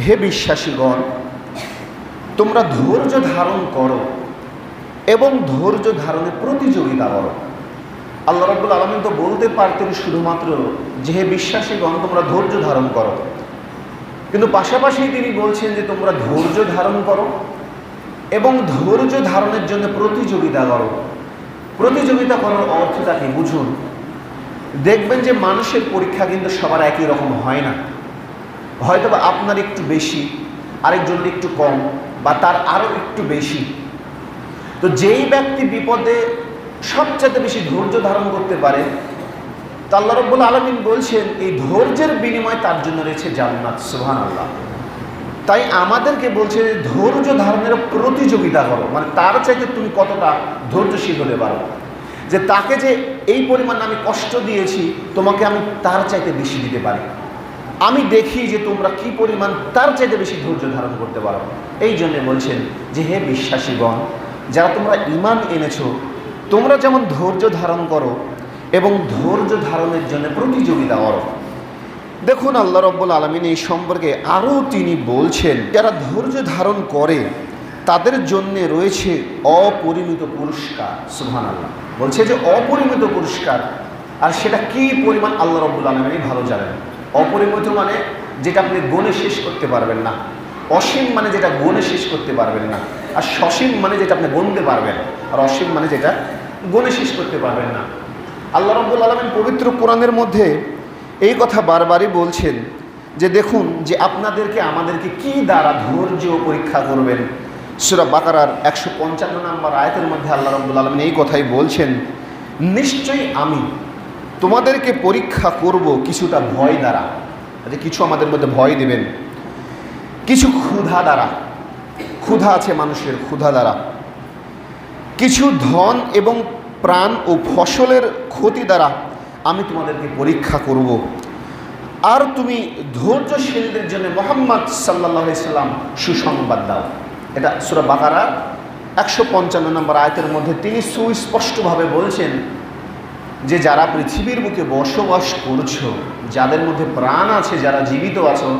হে বিশ্বাসীগণ, তোমরা ধৈর্য ধারণ করো এবং ধৈর্য ধারণে প্রতিযোগিতা করো। আল্লাহ রব্বুল আলমিন তো বলতে পারতেন শুধুমাত্র যে, হে বিশ্বাসীগণ, তোমরা ধৈর্য ধারণ করো। কিন্তু পাশাপাশি তিনি বলছেন যে, তোমরা ধৈর্য ধারণ করো এবং ধৈর্য ধারণের জন্য প্রতিযোগিতা করো। প্রতিযোগিতা করার অর্থটা কি? বুঝুন। দেখবেন যে, মানুষের পরীক্ষা কিন্তু সবার একই রকম হয় না। হয়তো আপনার একটু বেশি, আরেকজনের একটু কম, বা তার আরও একটু বেশি। তো যেই ব্যক্তি বিপদে সবচেয়ে বেশি ধৈর্য ধারণ করতে পারে, তা আল্লাহ রব্বুল আলমিন বলছেন, এই ধৈর্যের বিনিময় তার জন্য রয়েছে জান্নাত সুহান আল্লাহ তাই আমাদেরকে বলছে, ধৈর্য ধারণের প্রতিযোগিতা করো। মানে তার চাইতে তুমি কতটা ধৈর্যশীল হতে পারো। যে তাকে যে এই পরিমাণ আমি কষ্ট দিয়েছি, তোমাকে আমি তার চাইতে বেশি দিতে পারি। আমি দেখি যে তোমরা কি পরিমাণ তার চাইতে বেশি ধৈর্য ধারণ করতে পারো। এই জন্যে বলছেন যে, হে বিশ্বাসীগণ, যারা তোমরা ইমান এনেছো, তোমরা যেমন ধৈর্য ধারণ করো এবং ধৈর্য ধারণের জন্য প্রতিযোগিতা করো। দেখুন, আল্লাহ রব্বুল আলমিন এই সম্পর্কে আরও তিনি বলছেন, যারা ধৈর্য ধারণ করে, তাদের জন্য রয়েছে অপরিমিত পুরস্কার। সুহান আল্লাহ বলছে যে, অপরিমিত পুরস্কার। আর সেটা কি পরিমাণ, আল্লাহ রব্বুল আলমিনই ভালো জানেন। অপরিমিত মানে যেটা আপনি গণে শেষ করতে পারবেন না। অসীম মানে যেটা গণে শেষ করতে পারবেন না। আর সসীম মানে যেটা আপনি গণতে পারবেন আর অসীম মানে যেটা গণে শেষ করতে পারবেন না। আল্লাহ রব্বুল আলমিন পবিত্র কোরআনের মধ্যে এই কথা বারবারই বলছেন যে দেখুন যে আপনাদেরকে আমাদেরকে কি দ্বারা ধৈর্য পরীক্ষা করবেন। সুরা বাকারার একশো পঞ্চান্ন নম্বর আয়তের মধ্যে আল্লাহ রব্বুল আলমিন এই কথাই বলছেন, নিশ্চয়ই আমি তোমাদেরকে পরীক্ষা করব কিছুটা ভয় দ্বারা। যে কিছু আমাদের মধ্যে ভয় দেবেন। কিছু ক্ষুধা দ্বারা। ক্ষুধা আছে মানুষের ক্ষুধা দ্বারা। কিছু ধন এবং প্রাণ ও ফসলের ক্ষতি দ্বারা আমি তোমাদেরকে পরীক্ষা করব। আর তুমি ধৈর্যশীলদের জন্য মোহাম্মদ সাল্লাহ সাল্লাম সুসংবাদ দাও। এটা সুরা বাকারা একশো পঞ্চান্ন নম্বর আয়তের মধ্যে তিনি সুস্পষ্টভাবে বলছেন যে যারা পৃথিবীর বুকে বসবাস করছ, যাদের মধ্যে প্রাণ আছে, যারা জীবিত আছো,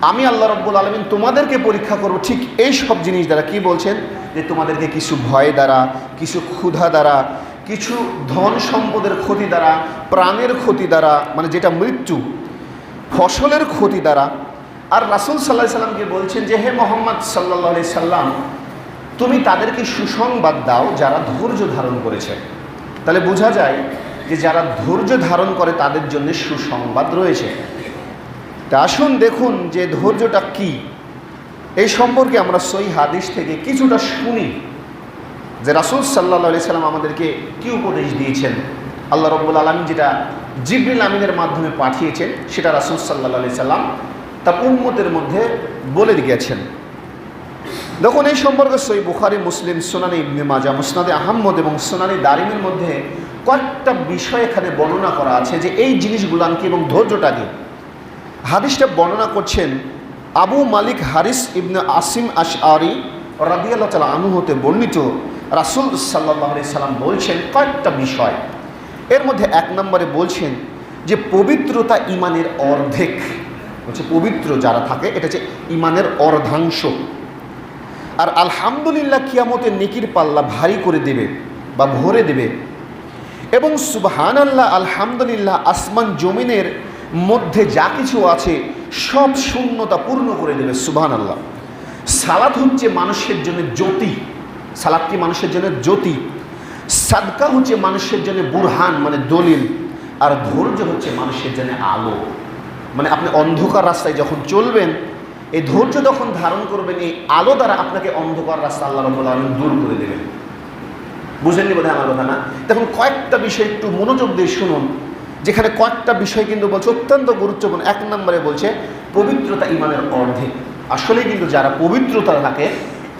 আমি আল্লাহ রব্বুল আলমিন তোমাদেরকে পরীক্ষা করব ঠিক এই সব জিনিস দ্বারা। কি বলছেন? যে তোমাদেরকে কিছু ভয় দ্বারা, কিছু ক্ষুধা দ্বারা, কিছু ধন সম্পদের ক্ষতি দ্বারা, প্রাণের ক্ষতি দ্বারা মানে যেটা মৃত্যু, ফসলের ক্ষতি দ্বারা। আর রাসুল সাল্লাহ সাল্লামকে বলছেন যে, হে মোহাম্মদ সাল্লাহ সাল্লাম, তুমি তাদেরকে সুসংবাদ দাও যারা ধৈর্য ধারণ করেছে। তাহলে বোঝা যায় যে যারা ধৈর্য ধারণ করে তাদের জন্য সুসংবাদ রয়েছে। তা আসুন দেখুন যে ধৈর্যটা কি। এই সম্পর্কে আমরা সই হাদিস থেকে কিছুটা শুনি যে রাসুল সাল্লাহ আলি সাল্লাম আমাদেরকে কি উপদেশ দিয়েছেন। আল্লাহ রব্বুল আলম যেটা জিবরিল আমিনের মাধ্যমে পাঠিয়েছেন, সেটা রাসুল সাল্লাহ আলি সাল্লাম তার উম্মতের মধ্যে বলে গিয়েছেন। দেখুন, এই সম্পর্কে সই বুখারি, মুসলিম, সোনানি ইবনে মাজা মুসনাদে আহম্মদ এবং সোনানি দারিমের মধ্যে কয়েকটা বিষয় এখানে বর্ণনা করা আছে যে এই জিনিসগুলানকে এবং ধৈর্যটা কি হাদিসটা বর্ণনা করছেন আবু মালিক হারিস ইবনে আসিম আশ আরি রাদিয়াল্লাহ তালা আনু হতে বর্ণিত। রাসুল সাল্লাহ সাল্লাম বলছেন কয়েকটা বিষয়। এর মধ্যে এক নম্বরে বলছেন যে পবিত্রতা ইমানের অর্ধেক। বলছে পবিত্র যারা থাকে, এটা হচ্ছে ইমানের অর্ধাংশ। আর আলহামদুলিল্লাহ কিয়ামতের নিকির পাল্লা ভারী করে দেবে বা ভরে দেবে। এবং সুবহান আল্লাহ আলহামদুলিল্লাহ, আসমান জমিনের মধ্যে যা কিছু আছে, সব শূন্যতা পূর্ণ করে দেবে সুবহান আল্লাহ সালাদ হচ্ছে মানুষের জন্য জ্যোতি। সালাদ কি মানুষের জন্য? জ্যোতি। সাদকা হচ্ছে মানুষের জন্য বুরহান মানে দলিল। আর ধৈর্য হচ্ছে মানুষের জন্য আলো। মানে আপনি অন্ধকার রাস্তায় যখন চলবেন এই ধৈর্য যখন ধারণ করবেন, এই আলো দ্বারা আপনাকে অন্ধকার রাস্তা আল্লাহ রবুল্লা আলম দূর করে দেবেন। বুঝেননি বোধহয় আমার কথা না দেখুন, কয়েকটা বিষয় একটু মনোযোগ দিয়ে শুনুন, যেখানে কয়েকটা বিষয় কিন্তু বলছে অত্যন্ত গুরুত্বপূর্ণ। এক নম্বরে বলছে পবিত্রতা ইমানের অর্ধেক। আসলে কিন্তু যারা পবিত্রতা থাকে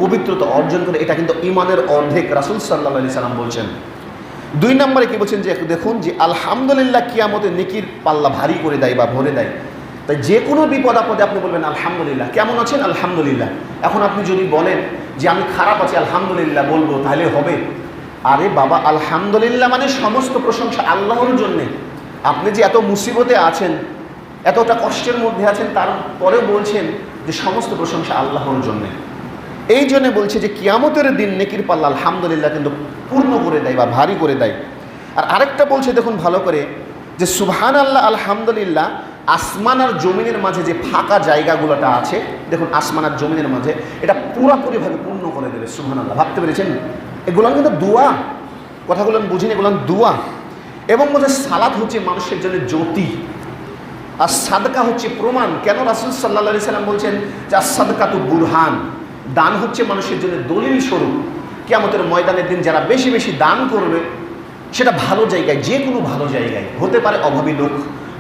পবিত্রতা অর্জন করে, এটা কিন্তু ইমানের অর্ধেক। রাসুল সাল্লাহ আলি সাল্লাম বলছেন। দুই নম্বরে কি বলছেন যে, দেখুন যে আলহামদুলিল্লাহ কিয়ামতে নেকির পাল্লা ভারী করে দেয় বা ভরে দেয়। তাই যে কোনো বিপদ আপদে আপনি বলবেন, আলহামদুলিল্লাহ। কেমন আছেন? আলহামদুলিল্লাহ। এখন আপনি যদি বলেন যে, আমি খারাপ আছি, আলহামদুলিল্লাহ, বলব, তাহলে হবে। আরে বাবা, আলহামদুলিল্লাহ মানে সমস্ত প্রশংসা আল্লাহর জন্যে। আপনি যে এত মুসিবতে আছেন, এতটা কষ্টের মধ্যে আছেন তারপরেও বলছেন যে, সমস্ত প্রশংসা আল্লাহর জন্যে। এই জন্যে বলছে যে, কিয়ামতের দিন নেকির পাল্লা আলহামদুলিল্লাহ কিন্তু পূর্ণ করে দেয় বা ভারী করে দেয়। আর আরেকটা বলছে, দেখুন ভালো করে, যে সুবহান আল্লাহ আলহামদুলিল্লাহ। আসমান আর জমিনের মাঝে যে ফাঁকা জায়গাগুলোটা আছে, দেখুন আসমান আর জমিনের মাঝে, এটা পুরোপুরিভাবে পূর্ণ করে দেবে সুবহান আল্লাহ ভাবতে পেরেছেন? এগুলো কিন্তু দোয়া। কথাগুলো আমি বুঝিনি এগুলো দোয়া। এবং বলছে সালাদ হচ্ছে মানুষের জন্য জ্যোতি। আর সাদকা হচ্ছে প্রমাণ। কেন রাসুল সাল্লা সাল্লাম বলছেন যে আর সাদকা তো বুরহান? দান হচ্ছে মানুষের জন্য দলিল স্বরূপ। কে কেমতের ময়দানের দিন যারা বেশি বেশি দান করবে, সেটা ভালো জায়গায় যে কোনো ভালো জায়গায়, হতে পারে অভাবী লোক।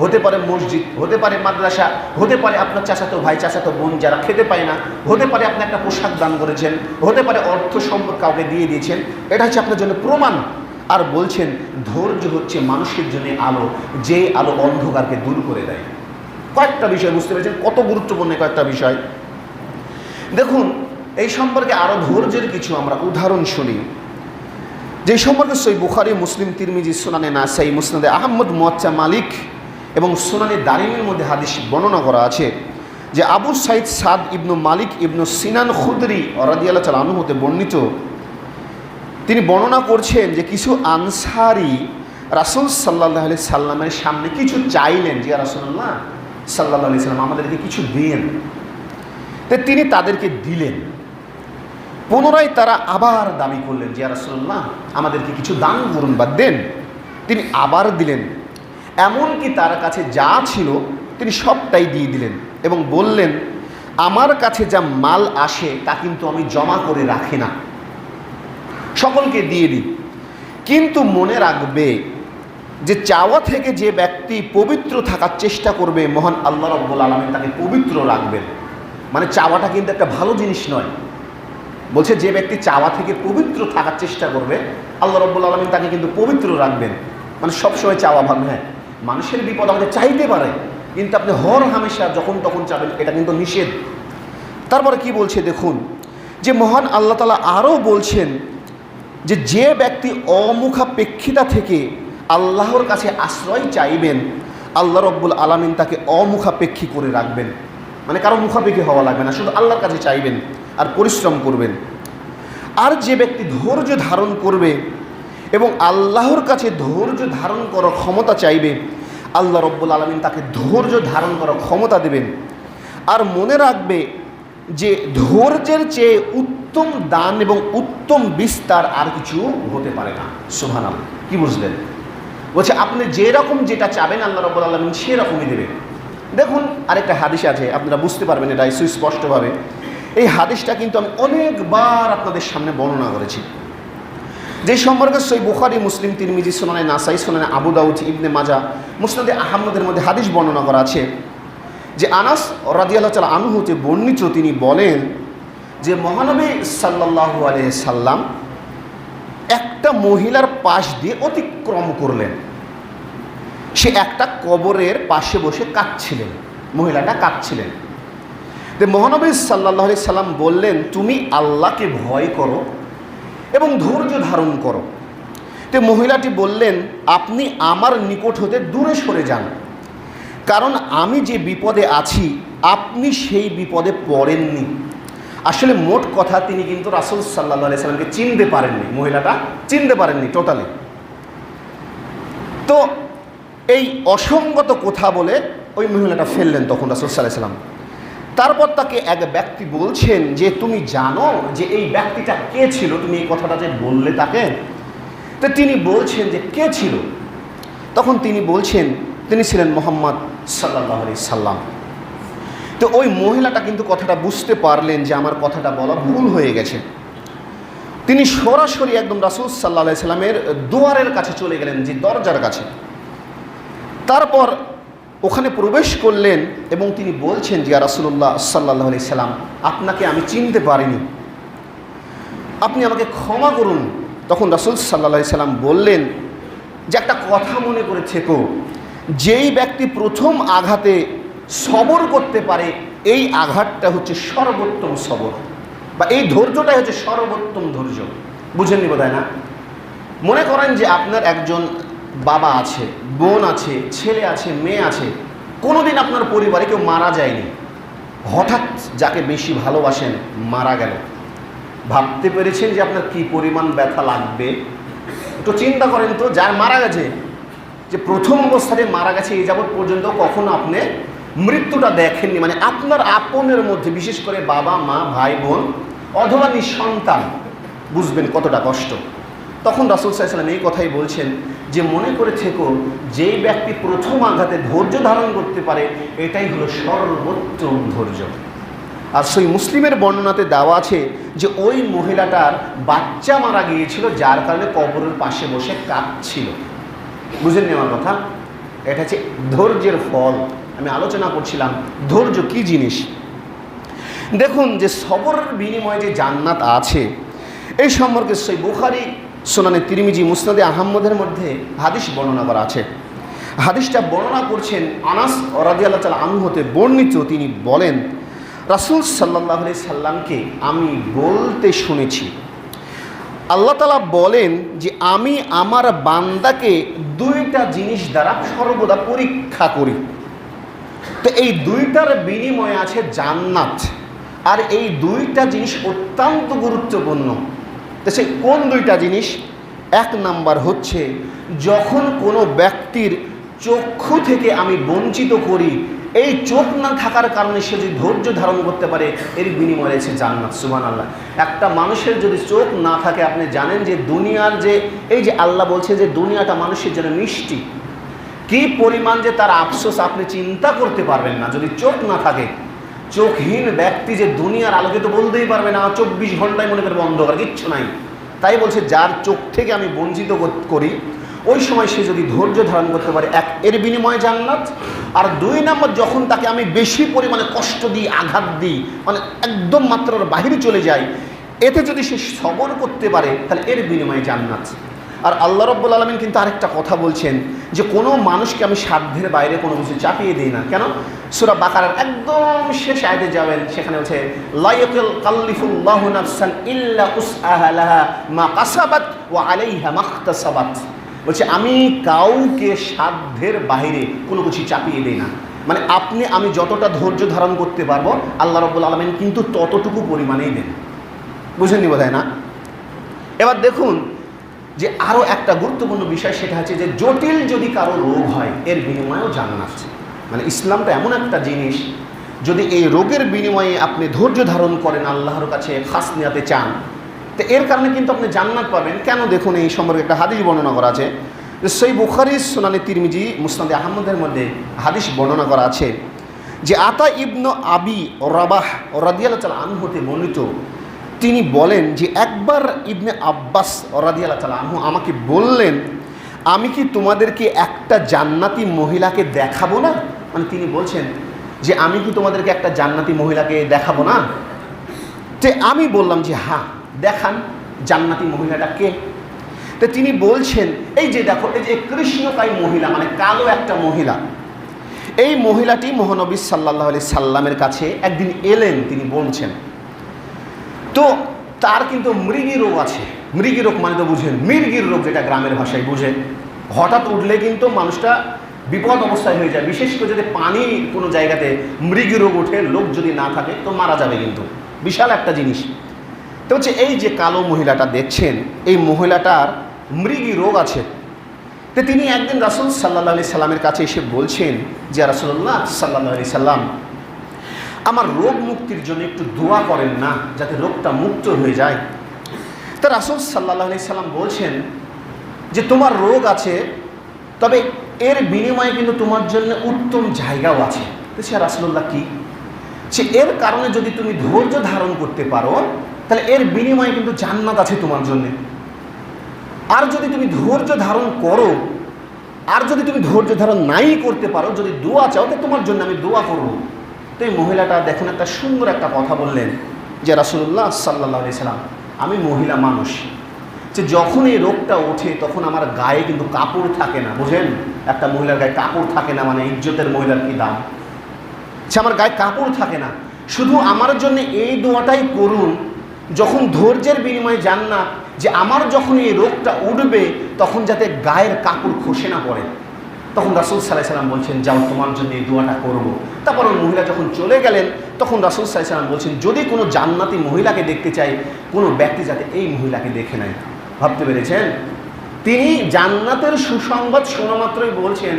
হতে পারে মসজিদ, হতে পারে মাদ্রাসা, হতে পারে আপনার চাচাতো ভাই, চাচাতো বোন যারা খেতে পায় না, হতে পারে আপনি একটা পোশাক দান করেছেন, হতে পারে অর্থ সম্পদ কাউকে দিয়ে দিয়েছেন, এটা হচ্ছে আপনার জন্য প্রমাণ। আর বলছেন, ধৈর্য হচ্ছে মানুষের জন্য আলো, যে আলো অন্ধকারকে দূর করে দেয়। কয়েকটা বিষয় বুঝতে পেরেছেন, কত গুরুত্বপূর্ণ কয়েকটা বিষয়। দেখুন, এই সম্পর্কে আরও ধৈর্যের কিছু আমরা উদাহরণ শুনি। যে সম্পর্কে সই বুখারি, মুসলিম, তিরমিজি, সুনানে নাসাই, মুসনাদে আহমদ মোয়াচ্চা মালিক এবং সুনানে দারিমের মধ্যে হাদিস বর্ণনা করা আছে যে আবু সাইদ সাদ ইবনু মালিক ইবনু সিনান খুদরি অরাদিয়াল্লাহ চাল হতে বর্ণিত। তিনি বর্ণনা করছেন যে কিছু আনসারি রাসুল সাল্লাহ আলি সাল্লামের সামনে কিছু চাইলেন যে রাসুল্লাহ সাল্লাহ আলি সাল্লাম আমাদেরকে কিছু দিন তো তিনি তাদেরকে দিলেন। পুনরায় তারা আবার দাবি করলেন যে রাসুল্লাহ আমাদেরকে কিছু দান করুন বা দেন। তিনি আবার দিলেন। এমনকি তার কাছে যা ছিল, তিনি সবটাই দিয়ে দিলেন এবং বললেন, আমার কাছে যা মাল আসে, তা কিন্তু আমি জমা করে রাখি না। সকলকে দিয়ে দিই। কিন্তু মনে রাখবে যে চাওয়া থেকে যে ব্যক্তি পবিত্র থাকার চেষ্টা করবে, মহান আল্লাহ রব্বুল আলমী তাকে পবিত্র রাখবেন। মানে চাওয়াটা কিন্তু একটা ভালো জিনিস নয়। বলছে, যে ব্যক্তি চাওয়া থেকে পবিত্র থাকার চেষ্টা করবে, আল্লাহ রব্বুল আলমিন তাকে কিন্তু পবিত্র রাখবেন। মানে সবসময় চাওয়া ভালো হ্যাঁ। মানুষের বিপদ আমাদের চাইতে পারে। কিন্তু আপনি হর হামেশা যখন তখন চাবেন, এটা কিন্তু নিষেধ। তারপরে কি বলছে দেখুন, যে মহান আল্লাহ তালা আরও বলছেন যে যে ব্যক্তি অমুখাপেক্ষিতা থেকে আল্লাহর কাছে আশ্রয় চাইবেন, আল্লাহ রব্বুল আলমিন তাকে অমুখাপেক্ষী করে রাখবেন। মানে কারও মুখাপেক্ষী হওয়া লাগবে না, শুধু আল্লাহর কাছে চাইবেন আর পরিশ্রম করবেন। আর যে ব্যক্তি ধৈর্য ধারণ করবে এবং আল্লাহর কাছে ধৈর্য ধারণ করার ক্ষমতা চাইবে। আল্লাহ রব্বুল আলমিন তাকে ধৈর্য ধারণ করার ক্ষমতা দেবেন। আর মনে রাখবে যে ধৈর্যের চেয়ে উত্তম দান এবং উত্তম বিস্তার আর কিছু হতে পারে না। সোহানাম কি বুঝলেন? বলছে, আপনি যেরকম যেটা চাবেন আল্লাহ রব্বুল আলমিন সেরকমই দেবেন। দেখুন, আরেকটা হাদিস আছে, আপনারা বুঝতে পারবেন এটা সুস্পষ্টভাবে। এই হাদিসটা কিন্তু আমি অনেকবার আপনাদের সামনে বর্ণনা করেছি। যে সম্পর্কে সই বুখারি, মুসলিম, তিরমিজি, সোনানে নাসাই, সোনানে আবু দাউদ, ইবনে মাজা, মুসনাদে আহমদের মধ্যে হাদিস বর্ণনা করা আছে যে আনাস রাজিয়াল্লাহ তাল আনুহতে বর্ণিত তিনি বলেন যে মহানবী সাল্লাহু আলিয়া সাল্লাম একটা মহিলার পাশ দিয়ে অতিক্রম করলেন। সে একটা কবরের পাশে বসে কাঁদছিলেন, মহিলাটা কাঁদছিলেন। মহানবী সাল্লাহ আলি সাল্লাম বললেন, তুমি আল্লাহকে ভয় করো এবং ধৈর্য ধারণ করো। তো মহিলাটি বললেন, আপনি আমার নিকট হতে দূরে সরে যান। কারণ আমি যে বিপদে আছি, আপনি সেই বিপদে পড়েননি। আসলে মোট কথা, তিনি কিন্তু রাসুল সাল্লাহ আলি সাল্লামকে চিনতে পারেননি। মহিলাটা চিনতে পারেননি টোটালি তো এই অসঙ্গত কথা বলে ওই মহিলাটা ফেললেন তখন রাসুল সাল্লাহ সাল্লাম। তারপর তাকে এক ব্যক্তি বলছেন যে, তুমি জানো যে এই ব্যক্তিটা কে ছিল? তুমি এই কথাটা যে বললে তাকে? তো তিনি বলছেন যে, কে ছিল? তখন তিনি বলছেন, তিনি ছিলেন মোহাম্মদ সাল্লাহ আলি সাল্লাম। তো ওই মহিলাটা কিন্তু কথাটা বুঝতে পারলেন যে, আমার কথাটা বলা ভুল হয়ে গেছে। তিনি সরাসরি একদম রাসুল সাল্লাহ সাল্লামের দুয়ারের কাছে চলে গেলেন, যে দরজার কাছে। তারপর ওখানে প্রবেশ করলেন এবং তিনি বলছেন যে রাসুল্লাহ সাল্লাহ আলি সাল্লাম, আপনাকে আমি চিনতে পারিনি। আপনি আমাকে ক্ষমা করুন। তখন রাসুল সাল্লা সাল্লাম বললেন, যে একটা কথা মনে করে থেকো, যেই ব্যক্তি প্রথম আঘাতে সবর করতে পারে, এই আঘাতটা হচ্ছে সর্বোত্তম সবর বা এই ধৈর্যটাই হচ্ছে সর্বোত্তম ধৈর্য। বুঝেননি বোধ না? মনে করেন যে আপনার একজন বাবা আছে, বোন আছে, ছেলে আছে, মেয়ে আছে। কোনোদিন আপনার পরিবারে কেউ মারা যায়নি। হঠাৎ যাকে বেশি ভালোবাসেন, মারা গেল। ভাবতে পেরেছেন যে আপনার কি পরিমাণ ব্যথা লাগবে? একটু চিন্তা করেন তো, যার মারা গেছে, যে প্রথম অবস্থাতে মারা গেছে এই যাবৎ পর্যন্ত কখনো আপনি মৃত্যুটা দেখেননি। মানে আপনার আপনের মধ্যে, বিশেষ করে বাবা, মা, ভাই, বোন অথবা নিঃসন্তান, বুঝবেন কতটা কষ্ট। তখন রাসুল সাল্লাম এই কথাই বলছেন যে মনে করে থেকো, যেই ব্যক্তি প্রথম আঘাতে ধৈর্য ধারণ করতে পারে, এটাই হলো সর্বোত্তম ধৈর্য। আর সেই মুসলিমের বর্ণনাতে দেওয়া আছে যে ওই মহিলাটার বাচ্চা মারা গিয়েছিল, যার কারণে কবরের পাশে বসে কাঁদছিল। বুঝে নেওয়ার কথা? এটা হচ্ছে ধৈর্যের ফল। আমি আলোচনা করছিলাম, ধৈর্য কি জিনিস? দেখুন যে সবরের বিনিময়ে যে জান্নাত আছে, এই সম্পর্কে সেই বুখারি সোনানে তিরিমিজি মুসনাদে আহম্মদের মধ্যে হাদিস বর্ণনা করা আছে। হাদিসটা বর্ণনা করছেন আনাস রাদিয়াল্লাহ তাল আনু হতে বর্ণিত। তিনি বলেন, রাসুল সাল্লাহ সাল্লামকে আমি বলতে শুনেছি। আল্লাহ তালা বলেন যে আমি আমার বান্দাকে দুইটা জিনিস দ্বারা সর্বদা পরীক্ষা করি। তো এই দুইটার বিনিময়ে আছে জান্নাত। আর এই দুইটা জিনিস অত্যন্ত গুরুত্বপূর্ণ। তো সে কোন দুইটা জিনিস? এক নাম্বার হচ্ছে, যখন কোনো ব্যক্তির চক্ষু থেকে আমি বঞ্চিত করি, এই চোখ না থাকার কারণে সে যদি ধৈর্য ধারণ করতে পারে, এর বিনিময়ে রয়েছে জান্নাত সুবান আল্লাহ একটা মানুষের যদি চোখ না থাকে, আপনি জানেন যে দুনিয়ার যে, এই যে আল্লাহ বলছে যে দুনিয়াটা মানুষের জন্য মিষ্টি। কি পরিমাণ যে তার আফসোস আপনি চিন্তা করতে পারবেন না, যদি চোখ না থাকে। চোখহীন ব্যক্তি যে দুনিয়ার আলোকে তো বলতেই পারবে না, চব্বিশ ঘন্টায় মনে করবে অন্ধকার, কিচ্ছু নাই। তাই বলছে, যার চোখ থেকে আমি বঞ্চিত করি ওই সময় সে যদি ধৈর্য ধারণ করতে পারে, এক, এর বিনিময়ে জান্নাত। আর দুই নম্বর, যখন তাকে আমি বেশি পরিমাণে কষ্ট দিই, আঘাত দিই মানে একদম মাত্রার বাহিরে চলে যাই, এতে যদি সে সবর করতে পারে, তাহলে এর বিনিময়ে জান্নাত। আর আল্লাহ রব্বুল আলমিন কিন্তু আরেকটা কথা বলছেন যে, কোনো মানুষকে আমি সাধ্যের বাইরে কোনো কিছু চাপিয়ে দিই না। কেন? সুরা বাকারার একদম শেষ আয়তে যাবেন, সেখানে হচ্ছে লাইকুল কাল্লিফুল্লাহু নাফসান ইল্লা উসআহা লাহা মা কাসাবাত ওয়া আলাইহা মাখতাসাবাত। বলছে, আমি কাউকে সাধ্যের বাইরে কোনো কিছু চাপিয়ে দিই না। মানে আপনি, আমি যতটা ধৈর্য ধারণ করতে পারব, আল্লাহ রব্বুল আলমিন কিন্তু ততটুকু পরিমাণেই দেন। বুঝেননি বোধ না? এবার দেখুন যে আরও একটা গুরুত্বপূর্ণ বিষয়, সেটা হচ্ছে যে জটিল যদি কারও রোগ হয়, এর বিনিময়েও জান্নাত মানে ইসলামটা এমন একটা জিনিস, যদি এই রোগের বিনিময়ে আপনি ধৈর্য ধারণ করেন আল্লাহর কাছে, খাস নিয়াতে চান, তো এর কারণে কিন্তু আপনি জান্নাত পাবেন। কেন দেখুন এই সম্পর্কে একটা হাদিস বর্ণনা করা আছে, যে সেই বুখারি সোনালি তিরমিজি, মুসনাদে আহমদের মধ্যে হাদিস বর্ণনা করা আছে যে আতা ইবন আবি রাবাহ রাদিয়াল আনহু হতে বর্ণিত, তিনি বলেন যে একবার ইবনে আব্বাস রাদিয়াল্লাহ তালা আনহু আমাকে বললেন, আমি কি তোমাদেরকে একটা জান্নাতি মহিলাকে দেখাবো না? মানে তিনি বলছেন যে, আমি কি তোমাদেরকে একটা জান্নাতি মহিলাকে দেখাবো না? তে আমি বললাম যে হ্যাঁ দেখান জান্নাতি মহিলাটা কে? তো তিনি বলছেন, এই যে দেখো, এই যে কৃষ্ণকায় মহিলা মানে কালো একটা মহিলা, এই মহিলাটি মহানবী সাল্লাহ আলি সাল্লামের কাছে একদিন এলেন, তিনি বলছেন, তো তার কিন্তু মৃগী রোগ আছে। মৃগী রোগ মানে তো বুঝেন, মৃগীর রোগ যেটা গ্রামের ভাষায় বুঝেন হঠাৎ উঠলে কিন্তু মানুষটা বিপদ অবস্থায় হয়ে যায়। বিশেষ করে যদি পানি কোনো জায়গাতে মৃগী রোগ ওঠে, লোক যদি না থাকে, তো মারা যাবে কিন্তু। বিশাল একটা জিনিস। তো হচ্ছে এই যে কালো মহিলাটা দেখছেন, এই মহিলাটার মৃগী রোগ আছে। তো তিনি একদিন রাসুল সাল্লাহ আলি সাল্লামের কাছে এসে বলছেন যে রাসুল্লাহ সাল্লাহ আলি সাল্লাম, আমার রোগ মুক্তির জন্য একটু দোয়া করেন না, যাতে রোগটা মুক্ত হয়ে যায়। তা রাসুল সাল্লাহ আলি সাল্লাম বলছেন যে, তোমার রোগ আছে, তবে এর বিনিময়ে কিন্তু তোমার জন্য উত্তম জায়গাও আছে। তো সে রাসুল্লাহ কি? সে এর কারণে যদি তুমি ধৈর্য ধারণ করতে পারো, তাহলে এর বিনিময়ে কিন্তু জান্নাত আছে তোমার জন্যে। আর যদি তুমি ধৈর্য ধারণ করো, আর যদি তুমি ধৈর্য ধারণ নাই করতে পারো, যদি দোয়া চাও তো তোমার জন্য আমি দোয়া করব। তো এই মহিলাটা দেখুন একটা সুন্দর একটা কথা বললেন যে রাসুল্লাহ সাল্লাহ সাল্লাম, আমি মহিলা মানুষ যে যখন এই রোগটা ওঠে, তখন আমার গায়ে কিন্তু কাপড় থাকে না, বুঝেন? একটা মহিলার গায়ে কাপড় থাকে না মানে ইজ্জতের মহিলার কি দাম? সে আমার গায়ে কাপড় থাকে না। শুধু আমার জন্য এই দোয়াটাই করুন, যখন ধৈর্যের বিনিময়ে যান না যে আমার যখন এই রোগটা উঠবে, তখন যাতে গায়ের কাপড় খসে না পড়ে। তখন রাসুল সাল্লাহ সাল্লাম বলছেন, যাও, তোমার জন্য এই দোয়াটা করব। তারপর ওই মহিলা যখন চলে গেলেন, তখন রাসুল সাল্লাহ সাল্লাম বলছেন, যদি কোনো জান্নাতি মহিলাকে দেখতে চাই, কোনো ব্যক্তি যাতে এই মহিলাকে দেখে নেয়। ভাবতে পেরেছেন? তিনি জান্নাতের সুসংবাদ শোনা মাত্রই বলছেন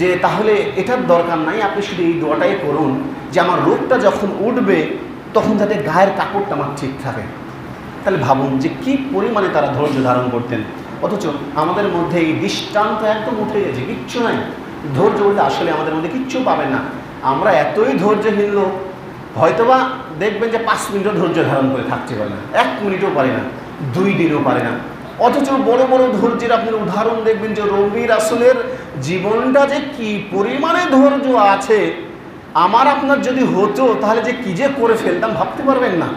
যে, তাহলে এটার দরকার নাই, আপনি শুধু এই দোয়াটাই করুন যে, আমার রোগটা যখন উঠবে, তখন যাতে গায়ের কাপড়টা আমার ঠিক থাকে। তাহলে ভাবুন যে, কি পরিমাণে তারা ধৈর্য ধারণ করতেন। অথচ আমাদের মধ্যে এই দৃষ্টান্ত একদম উঠে গেছে, কিচ্ছু নাই। ধৈর্য বলতে আসলে আমাদের মধ্যে কিচ্ছু পাবেন না। আমরা এতই ধৈর্যহীন লোক, হয়তোবা দেখবেন যে, পাঁচ মিনিটও ধৈর্য ধারণ করে থাকতে পারে না, এক মিনিটও পারে না। দুই দিনও পারে না। অথচ বড় বড় ধৈর্যের আপনি উদাহরণ দেখবেন যে রবির আসলের জীবনটা যে কি পরিমাণে ধৈর্য আছে, আমার আপনার যদি হতো, তাহলে যে কি যে করে ফেলতাম ভাবতে পারবেন না।